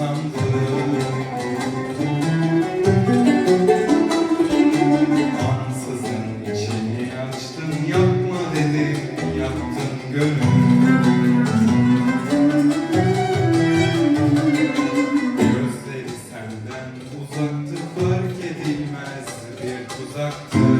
Ansızın içini açtım yapma dedi Yaptın Gözleri senden uzaktı fark edilmez. Bir tuzaktı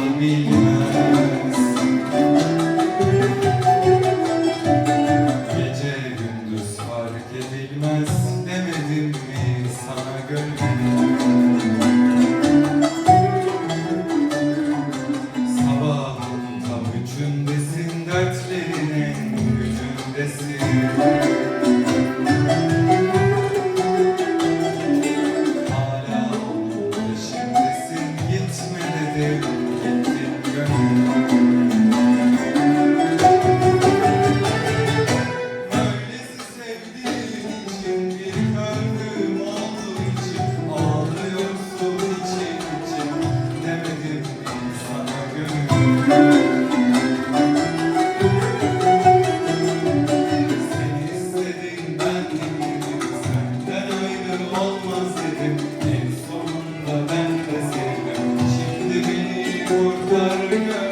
humilhar. Kar